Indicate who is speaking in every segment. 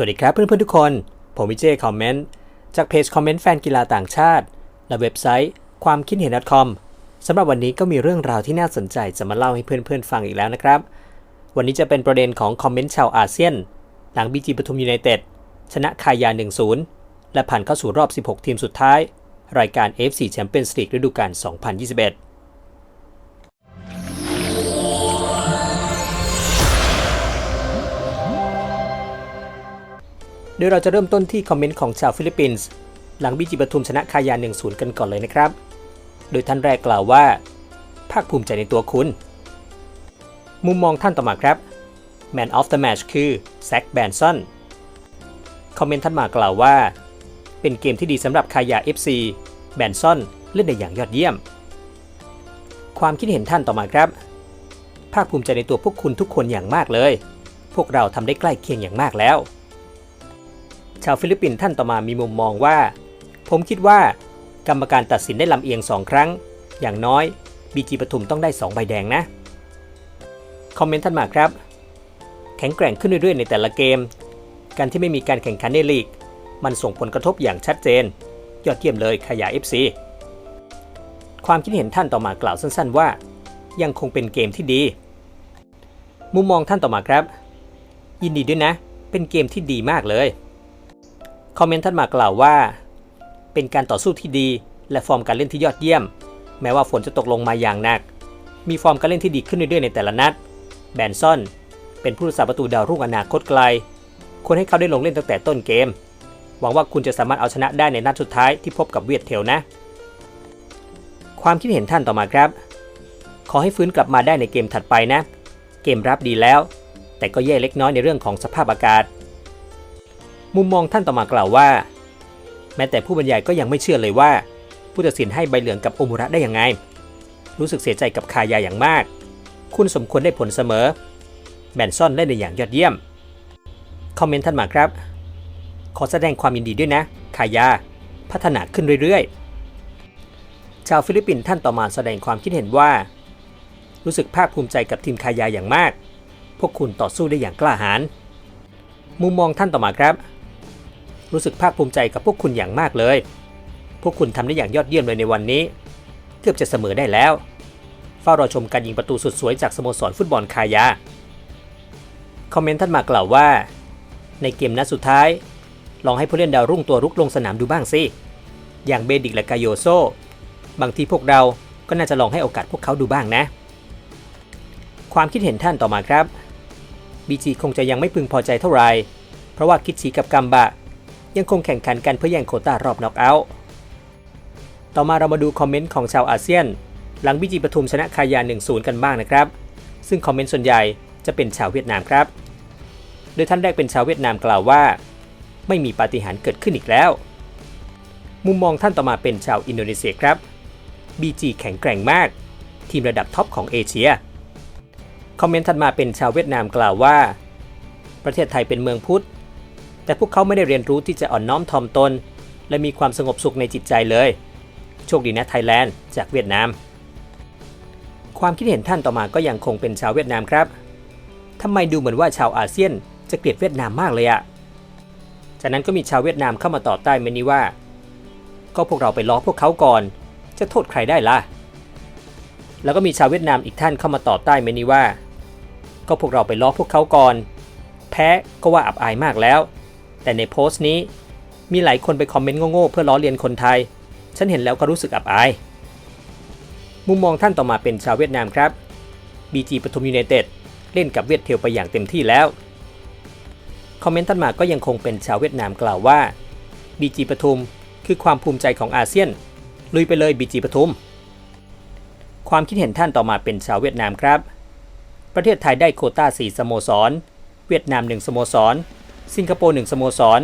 Speaker 1: สวัสดีครับเพื่อนๆทุกคน ผมวิเจคอมเมนต์จากเพจคอมเมนต์แฟนกีฬาต่างชาติ และเว็บไซต์ความคิดเห็น .com สำหรับวันนี้ก็มีเรื่องราวที่น่าสนใจจะมาเล่าให้เพื่อนๆฟังอีกแล้วนะครับ วันนี้จะเป็นประเด็นของคอมเมนต์ชาวอาเซียน หลังบีจีปทุมยูไนเต็ดชนะคายา 1-0 และผ่านเข้าสู่รอบ 16 ทีมสุดท้าย รายการ FC Champions League ฤดูกาล2021 โดยเราจะเริ่มต้นที่คอมเมนต์ของชาวฟิลิปปินส์หลังบีจีปทุมชนะคายา 1-0 กันก่อนเลยนะครับ โดยท่านแรกกล่าวว่า ภาคภูมิใจในตัวคุณ มุมมองท่านต่อมาครับ Man of the Match คือแซคแบนซอนคอมเมนต์ท่านมากล่าวว่า เป็นเกมที่ดีสำหรับคายา FC แบนซอนเล่นได้อย่างยอดเยี่ยม ความคิดเห็นท่านต่อมาครับ ภาคภูมิใจในตัวพวกคุณทุกคนอย่างมากเลย พวกเราทำได้ใกล้เคียงอย่างมากแล้วาวฟิลิปปินส์ท่านต่อมามีมุมมองว่า ผมคิดว่า กรรมการตัดสินได้ลำเอียง2ครั้ง อย่างน้อยบีจีปทุมต้องได้2ใบแดงนะ คอมเมนต์ท่านมาครับ แข็งแกร่งขึ้นเรื่อยๆในแต่ละเกม การที่ไม่มีการแข่งขันในลีก มันส่งผลกระทบอย่างชัดเจน ยอดเยี่ยมเลยขยาย FC ความคิดเห็นท่านต่อมากล่าวสั้น ๆ ว่า ยังคงเป็นเกมที่ดี มุมมองท่านต่อมาครับ ยินดีด้วยนะ เป็นเกมที่ดีมากเลย คอมเมนต์ท่านมากล่าวว่า เป็นการต่อสู้ที่ดี และฟอร์มการเล่นที่ยอดเยี่ยม แม้ว่าฝนจะตกลงมาอย่างหนัก มีฟอร์มการเล่นที่ดีขึ้นเรื่อยๆในแต่ละนัด แบนซอน เป็นผู้รักษาประตูดาวรุ่งอนาคตไกล ควรให้เขาได้ลงเล่นตั้งแต่ต้นเกม หวังว่าคุณจะสามารถเอาชนะได้ในนัดสุดท้ายที่พบกับเวียดเทลนะ ความคิดเห็นท่านต่อมาครับ ขอให้ฟื้นกลับมาได้ในเกมถัดไปนะ เกมรับดีแล้ว แต่ก็แย่เล็กน้อยในเรื่องของสภาพอากาศ มุมมองท่านต่อมากล่าวว่า แม้แต่ผู้บรรยายก็ยังไม่เชื่อเลยว่าผู้ตัดสินให้ใบเหลืองกับโอมุระได้ยังไง รู้สึกเสียใจกับคายาอย่างมาก คุณสมควรได้ผลเสมอแบนซอนได้ในอย่างยอดเยี่ยม คอมเมนต์ท่านมาครับ ขอแสดงความยินดีด้วยนะ คายา พัฒนาขึ้นเรื่อยๆ ชาวฟิลิปปินส์ท่านต่อมาแสดงความคิดเห็นว่า รู้สึกภาคภูมิใจกับทีมคายาอย่างมาก พวกคุณต่อสู้ได้อย่างกล้าหาญ มุมมองท่านต่อมาครับ รู้สึกภาคภูมิใจกับพวกคุณอย่างมากเลย พวกคุณทำได้อย่างยอดเยี่ยมเลยในวันนี้ เกือบจะเสมอได้แล้ว เฝ้ารอชมการยิงประตูสุดสวยจากสโมสรฟุตบอลคายา คอมเมนต์ท่านมากล่าวว่า ในเกมนัดสุดท้าย ลองให้ผู้เล่นดาวรุ่งตัวรุกลงสนามดูบ้างสิ อย่างเบดิกและกายโยโซ บางทีพวกเราก็น่าจะลองให้โอกาสพวกเขาดูบ้างนะ ความคิดเห็นท่านต่อมาครับบีจีคงจะยังไม่พึงพอใจเท่าไหร่เพราะว่าคิดชีกับกัมบะ ยังคงแข่งขันกันเพื่อแย่งโควต้ารอบน็อกเอาท์ต่อมาเรามาดูคอมเมนต์ของชาวอาเซียน หลังบีจีปทุมชนะคายา 1-0 กันบ้างนะครับ ซึ่งคอมเมนต์ส่วนใหญ่จะเป็นชาวเวียดนามครับ โดยท่านแรกเป็นชาวเวียดนามกล่าวว่า ไม่มีปาฏิหาริย์เกิดขึ้นอีกแล้ว มุมมองท่านต่อมาเป็นชาวอินโดนีเซียครับ BG แข็งแกร่งมาก ทีมระดับท็อปของเอเชีย คอมเมนต์ถัดมาเป็นชาวเวียดนามกล่าวว่า ประเทศไทยเป็นเมืองพุทธ แต่พวกเขาไม่ได้เรียนรู้ที่จะอ่อนน้อมถ่อมตน และมีความสงบสุขในจิตใจเลย โชคดีนะไทยแลนด์จากเวียดนาม ความคิดเห็นท่านต่อมาก็ยังคงเป็นชาวเวียดนามครับทำไมดูเหมือนว่าชาวอาเซียนจะเกลียดเวียดนามมากเลยอะจากนั้นก็มีชาวเวียดนามเข้ามาตอบใต้เมนี้ว่า ก็พวกเราไปล้อพวกเขาก่อน จะโทษใครได้ล่ะ แล้วก็มีชาวเวียดนามอีกท่านเข้ามาตอบใต้เมนี้ว่า ก็พวกเราไปล้อพวกเขาก่อน แพ้ก็ว่าอับอายมากแล้ว แต่ในโพสต์นี้ มีหลายคนไปคอมเมนต์โง่ๆเพื่อล้อเลียนคนไทย ฉันเห็นแล้วก็รู้สึกอับอาย มุมมองท่านต่อมาเป็นชาวเวียดนามครับ BG ปทุมยูไนเต็ดเล่นกับเวียดเทลไปอย่างเต็มที่แล้ว คอมเมนต์ท่านมาก็ยังคงเป็นชาวเวียดนามกล่าวว่า BG ปทุมคือความภูมิใจของอาเซียน ลุยไปเลย BG ปทุม ความคิดเห็นท่านต่อมาเป็นชาวเวียดนามครับ ประเทศไทยได้โคต้า 4 สโมสร เวียดนาม 1 สโมสร สิงคโปร์1สโมสร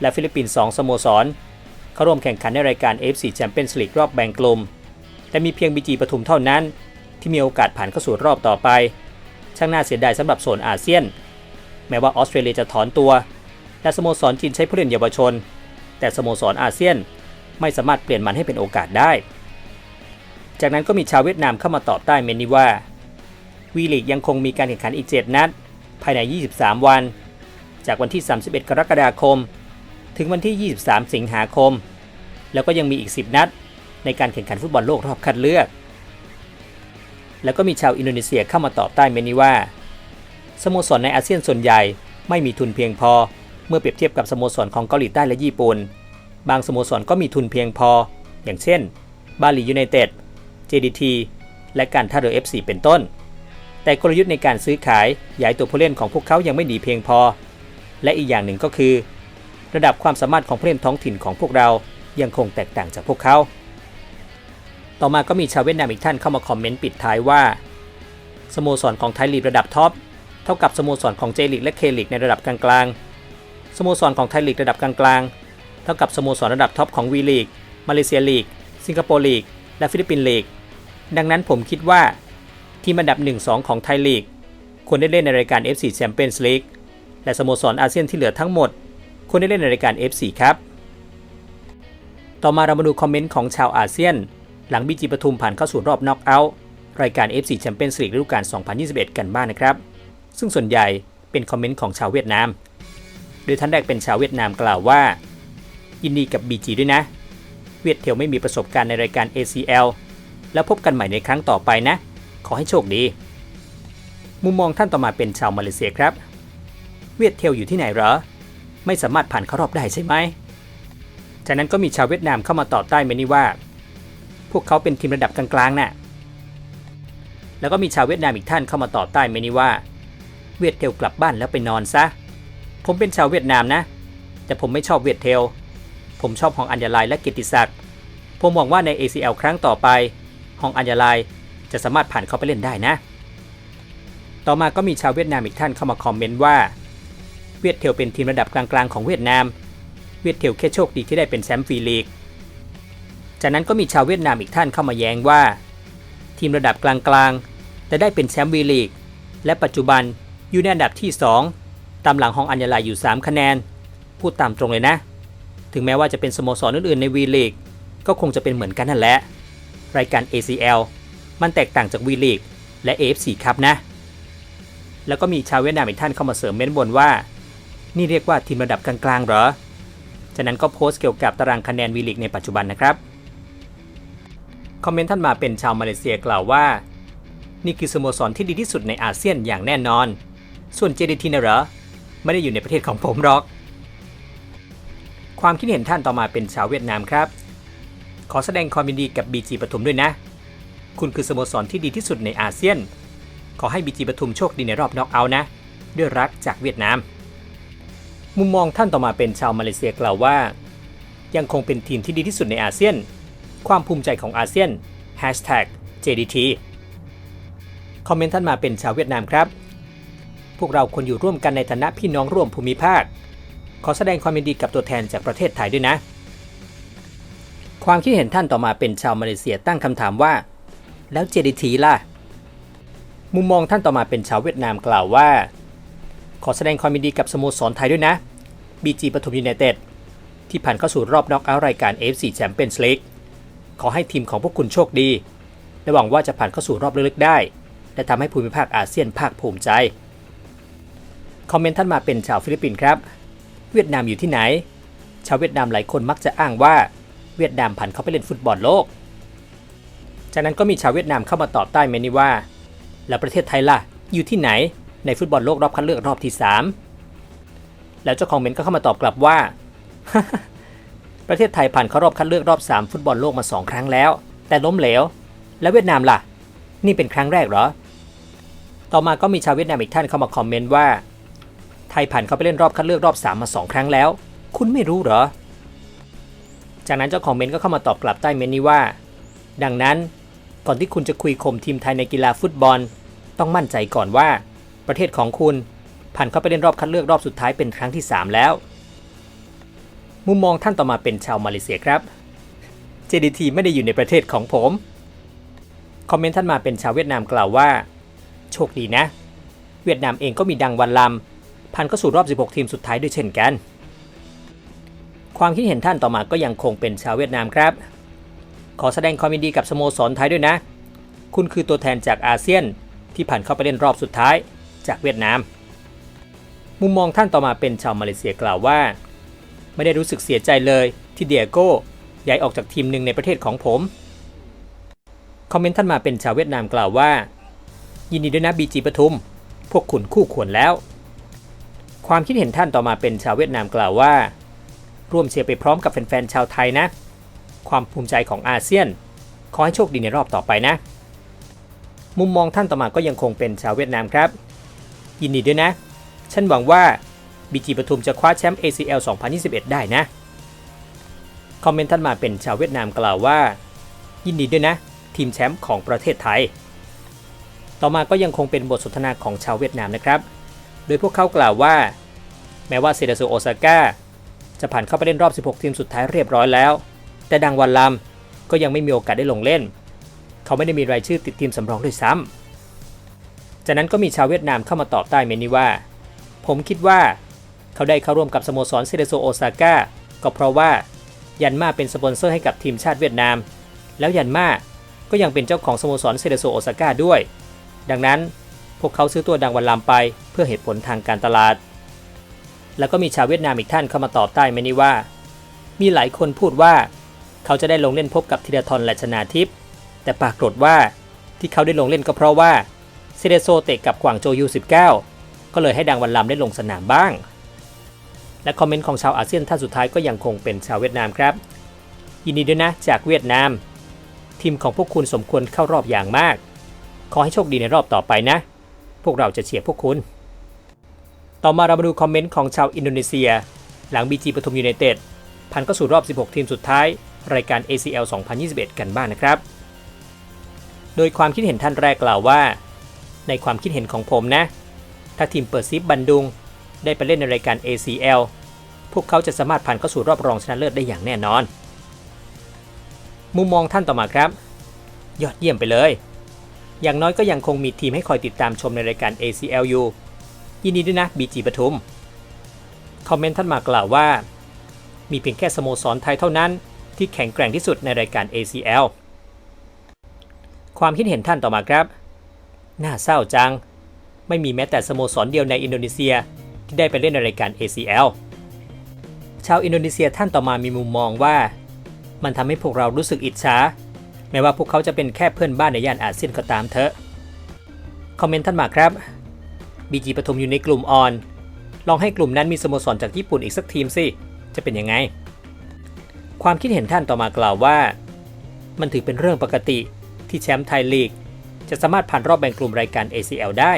Speaker 1: และฟิลิปปินส์2สโมสร เข้าร่วมแข่งขันในรายการ AFC Champions League รอบแบ่งกลุ่มแต่มีเพียง BG ปทุมเท่านั้น ที่มีโอกาสผ่านเข้าสู่รอบต่อไป ช่างน่าเสียดายสำหรับโซนอาเซียน แม้ว่าออสเตรเลียจะถอนตัว และสโมสรจีนใช้ผู้เล่นเยาวชน แต่สโมสรอาเซียนไม่สามารถเปลี่ยนมันให้เป็นโอกาสได้ จากนั้นก็มีชาวเวียดนามเข้ามาตอบใต้เมนนี้ว่าวีลีกยังคงมีการแข่งขันอีก 7 นัด ภายใน 23 วัน จากวันที่ 31 กรกฎาคม ถึงวันที่ 23 สิงหาคม แล้วก็ยังมีอีก 10 นัด ในการแข่งขันฟุตบอลโลกรอบคัดเลือก แล้วก็มีชาวอินโดนีเซียเข้ามาตอบใต้เมนี้ว่า สโมสรในอาเซียนส่วนใหญ่ไม่มีทุนเพียงพอ เมื่อเปรียบเทียบกับสโมสรของเกาหลีใต้และญี่ปุ่น บางสโมสรก็มีทุนเพียงพอ อย่างเช่น บาหลียูไนเต็ด JDT และการท่าเรือ FC เป็นต้น แต่กลยุทธ์ในการซื้อขายย้ายตัวผู้เล่นของพวกเขายังไม่ดีเพียงพอ และอีกอย่างหนึ่งก็คือ ระดับความสามารถของผู้เล่นท้องถิ่นของพวกเรายังคงแตกต่างจากพวกเขา ต่อมาก็มีชาวเวียดนามอีกท่านเข้ามาคอมเมนต์ปิดท้ายว่าสโมสรของไทยลีกระดับท็อปเท่ากับสโมสรของเจลีกและเคลีกในระดับกลางๆสโมสรของไทยลีกระดับกลางๆเท่ากับสโมสรระดับท็อปของวีลีกมาเลเซียลีก สิงคโปร์ลีก และฟิลิปปินส์ลีก ดังนั้นผมคิดว่า ทีมอันดับ 1-2 ของไทยลีกควรได้เล่นในรายการ FC Champions League และสโมสรอาเซียนที่เหลือทั้งหมดควรได้เล่นในรายการ FC ครับ ต่อมาเรามาดูคอมเมนต์ของชาวอาเซียน หลังบีจีปทุมผ่านเข้าสู่รอบน็อกเอาท์รายการ FC Champions League ฤดูกาล 2021 กันบ้างนนะครับ ซึ่งส่วนใหญ่เป็นคอมเมนต์ของชาวเวียดนาม โดยท่านแรกเป็นชาวเวียดนามกล่าวว่า ยินดีกับ BG ด้วยนะ เวียดเทลไม่มีประสบการณ์ในรายการ ACL แล้วพบกันใหม่ในครั้งต่อไปนะ ขอให้โชคดี มุมมองท่านต่อมาเป็นชาวมาเลเซียครับ เวียดเทลอยู่ที่ไหนเหรอ ไม่สามารถผ่านเข้ารอบได้ใช่ไหมจากนั้นก็มีชาวเวียดนามเข้ามาต่อใต้เมนี่ว่า พวกเขาเป็นทีมระดับกลางๆน่ะ แล้วก็มีชาวเวียดนามอีกท่านเข้ามาต่อใต้เมนี่ว่า เวียดเทลกลับบ้านแล้วไปนอนซะ ผมเป็นชาวเวียดนามนะ แต่ผมไม่ชอบเวียดเทล ผมชอบฮองอัญญาลายและกิตติศักดิ์ ผมหวังว่าใน ACL ครั้งต่อไปฮองอัญญาลายจะสามารถผ่านเข้าไปเล่นได้นะ ต่อมาก็มีชาวเวียดนามอีกท่านเข้ามาคอมเมนต์ว่า เวียดเทลเป็นทีมระดับกลางๆของเวียดนาม เวียดเทลแค่โชคดีที่ได้เป็นแชมป์ฟรีลีก จากนั้นก็มีชาวเวียดนามอีกท่านเข้ามาแย้งว่า ทีมระดับกลางๆ แต่ได้เป็นแชมป์วีลีก และปัจจุบันอยู่ในอันดับที่ 2 ตามหลังฮองอัญญาลายอยู่ 3 คะแนน พูดตามตรงเลยนะ ถึงแม้ว่าจะเป็นสโมสรอื่นๆในวีลีกก็คงจะเป็นเหมือนกันนั่นแหละ รายการ ACL มันแตกต่างจากวีลีกและ AFC ครับนะ แล้วก็มีชาวเวียดนามอีกท่านเข้ามาเสริมเม้นบนว่า นี่เรียกว่าทีมระดับกลางๆเหรอ จากนั้นก็โพสต์เกี่ยวกับตารางคะแนนวีลีกในปัจจุบันนะครับ คอมเมนต์ท่านมาเป็นชาวมาเลเซียกล่าวว่า นี่คือสโมสรที่ดีที่สุดในอาเซียนอย่างแน่นอน ส่วน JDT นะเหรอ ไม่ได้อยู่ในประเทศของผมหรอก ความคิดเห็นท่านต่อมาเป็นชาวเวียดนามครับ ขอแสดงความยินดีกับ BG ปทุมด้วยนะ คุณคือสโมสรที่ดีที่สุดในอาเซียน ขอให้ BG ปทุมโชคดีในรอบน็อกเอาท์นะ ด้วยรักจากเวียดนาม มุมมองท่านต่อมาเป็นชาวมาเลเซียกล่าวว่า ยังคงเป็นทีมที่ดีที่สุดในอาเซียน ความภูมิใจของอาเซียน Hashtag JDT คอมเมนต์ท่านมาเป็นชาวเวียดนามครับ พวกเราควรอยู่ร่วมกันในฐานะพี่น้องร่วมภูมิภาค ขอแสดงความยินดีกับตัวแทนจากประเทศไทยด้วยนะ ความคิดเห็นท่านต่อมาเป็นชาวมาเลเซียตั้งคำถามว่า แล้ว JDT ล่ะ มุมมองท่านต่อมาเป็นชาวเวียดนามกล่าวว่า ขอแสดงความยินดีกับสโมสรไทยด้วยนะ BG ปทุมยูไนเต็ดที่ผ่านเข้าสู่รอบน็อกเอาท์รายการ AFC Champions League ขอให้ทีมของพวกคุณโชคดี และหวังว่าจะผ่านเข้าสู่รอบลึกๆได้ และทำให้ภูมิภาคอาเซียนภาคภูมิใจ คอมเมนต์ท่านมาเป็นชาวฟิลิปปินส์ครับ เวียดนามอยู่ที่ไหน ชาวเวียดนามหลายคนมักจะอ้างว่าเวียดนามผ่านเข้าไปเล่นฟุตบอลโลก จากนั้นก็มีชาวเวียดนามเข้ามาตอบใต้เมนี่ว่า แล้วประเทศไทยล่ะ อยู่ที่ไหน ในฟุตบอลโลกรอบคัดเลือกรอบที่ 3 แล้วเจ้าของเมนก็เข้ามาตอบกลับว่า ประเทศไทยผ่านเข้ารอบคัดเลือกรอบ 3 ฟุตบอลโลกมา 2 ครั้งแล้ว แต่ล้มเหลว แล้วเวียดนามล่ะ นี่เป็นครั้งแรกเหรอ ต่อมาก็มีชาวเวียดนามอีกท่านเข้ามาคอมเมนต์ว่า ไทยผ่านเข้าไปเล่นรอบคัดเลือกรอบ 3 มา 2 ครั้งแล้ว คุณไม่รู้เหรอ จากนั้นเจ้าของเมนก็เข้ามาตอบกลับใต้เมนนี้ว่า ดังนั้น ก่อนที่คุณจะคุยข่มทีมไทยในกีฬาฟุตบอล ต้องมั่นใจก่อนว่า ประเทศของคุณ ผ่านเข้าไปเล่นรอบคัดเลือกรอบสุดท้ายเป็นครั้งที่ 3 แล้ว มุมมองท่านต่อมาเป็นชาวมาเลเซียครับ JDT ไม่ได้อยู่ในประเทศของผม คอมเมนต์ท่านมาเป็นชาวเวียดนามกล่าวว่า โชคดีนะ เวียดนามเองก็มีดังวันลำผ่านเข้าสู่รอบ 16 ทีมสุดท้ายด้วยเช่นกัน ความคิดเห็นท่านต่อมาก็ยังคงเป็นชาวเวียดนามครับ ขอแสดงความยินดีกับสโมสรไทยด้วยนะ คุณคือตัวแทนจากอาเซียนที่ผ่านเข้าไปเล่นรอบสุดท้าย จากเวียดนาม มุมมองท่านต่อมาเป็นชาวมาเลเซียกล่าวว่า ไม่ได้รู้สึกเสียใจเลยที่เดียโก้ย้ายออกจากทีมหนึ่งในประเทศของผม คอมเมนต์ท่านมาเป็นชาวเวียดนามกล่าวว่า ยินดีด้วยนะบีจีปทุม พวกคุณคู่ควรแล้ว ความคิดเห็นท่านต่อมาเป็นชาวเวียดนามกล่าวว่า ร่วมเชียร์ไปพร้อมกับแฟนๆชาวไทยนะ ความภูมิใจของอาเซียน ขอให้โชคดีในรอบต่อไปนะ มุมมองท่านต่อมาก็ยังคงเป็นชาวเวียดนามครับ ยินดีด้วยนะ ฉันหวังว่าบีจีปทุมจะคว้าแชมป์ ACL 2021 ได้นะ คอมเมนต์ท่านมาเป็นชาวเวียดนามกล่าวว่า ยินดีด้วยนะ ทีมแชมป์ของประเทศไทย ต่อมาก็ยังคงเป็นบทสนทนาของชาวเวียดนามนะครับ โดยพวกเขากล่าวว่า แม้ว่าเซดาโซโอซาก้าจะผ่านเข้าไปเล่นรอบ 16 ทีมสุดท้ายเรียบร้อยแล้ว แต่ดังวันลำก็ยังไม่มีโอกาสได้ลงเล่น เขาไม่ได้มีรายชื่อติดทีมสำรองด้วยซ้ำ จากนั้นก็มีชาวเวียดนามเข้ามาตอบใต้เมนี้ว่า ผมคิดว่า เขาได้เข้าร่วมกับสโมสรเซเดโซโอซาก้าก็เพราะว่ายันมาเป็นสปอนเซอร์ให้กับทีมชาติเวียดนาม แล้วยันมาก็ยังเป็นเจ้าของสโมสรเซเดโซโอซาก้าด้วย ดังนั้นพวกเขาซื้อตัวดังวันลำไปเพื่อเหตุผลทางการตลาด แล้วก็มีชาวเวียดนามอีกท่านเข้ามาตอบใต้เมนนี้ว่า มีหลายคนพูดว่า เขาจะได้ลงเล่นพบกับธีรทรและชนาทิพย์แต่ปรากฏว่าที่เขาได้ลงเล่นก็เพราะว่า เซเดโซเตะกับกวางโจยู19 ก็เลยให้ดังวันลำได้ลงสนามบ้าง และคอมเมนต์ของชาวอาเซียนท่านสุดท้ายก็ยังคงเป็นชาวเวียดนามครับ ยินดีด้วยนะจากเวียดนาม ทีมของพวกคุณสมควรเข้ารอบอย่างมาก ขอให้โชคดีในรอบต่อไปนะ พวกเราจะเชียร์พวกคุณ ต่อมาเรามาดูคอมเมนต์ของชาวอินโดนีเซีย หลังบีจีปทุมยูไนเต็ดผ่านเข้าสู่รอบ 16 ทีมสุดท้าย รายการ ACL 2021 กันบ้างนะครับ โดยความคิดเห็นท่านแรกกล่าวว่า ในความคิดเห็นของผมนะ ถ้าทีมเปิดซิปบันดุง ได้ไปเล่นในรายการ ACL พวกเขาจะสามารถผ่านเข้าสู่รอบรองชนะเลิศได้อย่างแน่นอน มุมมองท่านต่อมาครับ ยอดเยี่ยมไปเลย อย่างน้อยก็ยังคงมีทีมให้คอยติดตามชมในรายการ ACL อยู่ยินดีด้วยนะ BG ปทุม คอมเมนต์ท่านมากล่าวว่า มีเพียงแค่สโมสรไทยเท่านั้น ที่แข็งแกร่งที่สุดในรายการ ACL ความคิดเห็นท่านต่อมาครับ น่าเศร้าจัง ไม่มีแม้แต่สโมสรเดียวในอินโดนีเซียที่ได้ไปเล่นในรายการ ACL ชาวอินโดนีเซียท่านต่อมามีมุมมองว่า มันทำให้พวกเรารู้สึกอิจฉาแม้ว่าพวกเขาจะเป็นแค่เพื่อนบ้านในย่านอาเซียนก็ตามเถอะ คอมเมนต์ท่านมาครับบีจีปทุมอยู่ในกลุ่มออน ลองให้กลุ่มนั้นมีสโมสรจากญี่ปุ่นอีกสักทีมสิ จะเป็นยังไง ความคิดเห็นท่านต่อมากล่าวว่า มันถือเป็นเรื่องปกติที่แชมป์ไทยลีก จะสามารถผ่านรอบแบ่งกลุ่มรายการ ACL ได้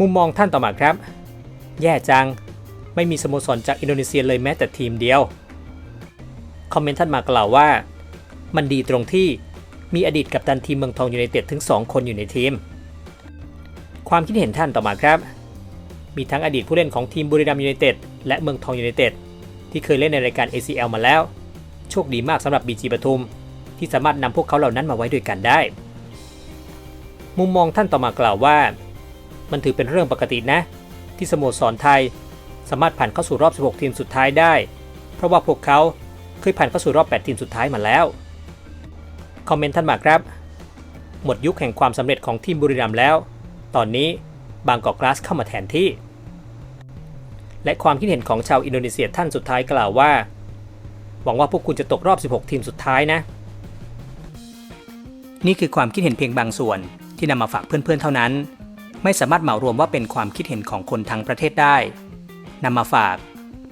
Speaker 1: มุมมองท่านต่อมาครับ แย่จัง ไม่มีสโมสรจากอินโดนีเซียเลยแม้แต่ทีมเดียว คอมเมนต์ท่านมากล่าวว่า มันดีตรงที่มีอดีตกัปตันทีมเมืองทองยูไนเต็ดถึง 2 คนอยู่ในทีม ความคิดเห็นท่านต่อมาครับ มีทั้งอดีตผู้เล่นของทีมบุรีรัมย์ยูไนเต็ดและเมืองทองยูไนเต็ดที่เคยเล่นในรายการ ACL มาแล้ว โชคดีมากสำหรับบีจีปทุม ที่สามารถนำพวกเขาเหล่านั้นมาไว้ด้วยกันได้ มุมมองท่านต่อมากล่าวว่า มันถือเป็นเรื่องปกตินะ ที่สโมสรไทย สามารถผ่านเข้าสู่รอบ 16 ทีมสุดท้ายได้ เพราะว่าพวกเขาเคยผ่านเข้าสู่รอบ 8 ทีมสุดท้ายมาแล้ว คอมเมนต์ท่านมาครับ หมดยุคแห่งความสำเร็จของทีมบุรีรัมย์แล้ว ตอนนี้บางกอกกลาสเข้ามาแทนที่ และความคิดเห็นของชาวอินโดนีเซียท่านสุดท้ายกล่าวว่า หวังว่าพวกคุณจะตกรอบ 16 ทีมสุดท้ายนะ นี่คือความคิดเห็นเพียงบางส่วน ที่นำมาฝากเพื่อนๆเท่านั้น ไม่สามารถเหมารวมว่าเป็นความคิดเห็นของคนทั้งประเทศได้นำมาฝาก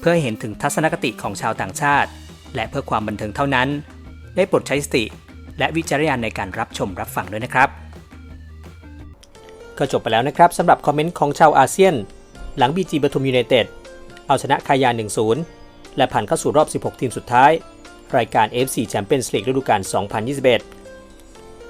Speaker 1: เพื่อให้เห็นถึงทัศนคติของชาวต่างชาติ และเพื่อความบันเทิงเท่านั้น ได้โปรดใช้สติ และวิจารณญาณในการรับชมรับฟังด้วยนะครับ ก็จบไปแล้วนะครับสำหรับคอมเมนต์ของชาวอาเซียน หลังบีจีปทุมยูไนเต็ดเอาชนะคายา 1-0 และผ่านเข้าสู่รอบ 16 ทีมสุดท้าย รายการ FC Champions League ฤดูกาล 2021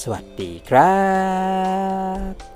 Speaker 1: สวัสดีครับ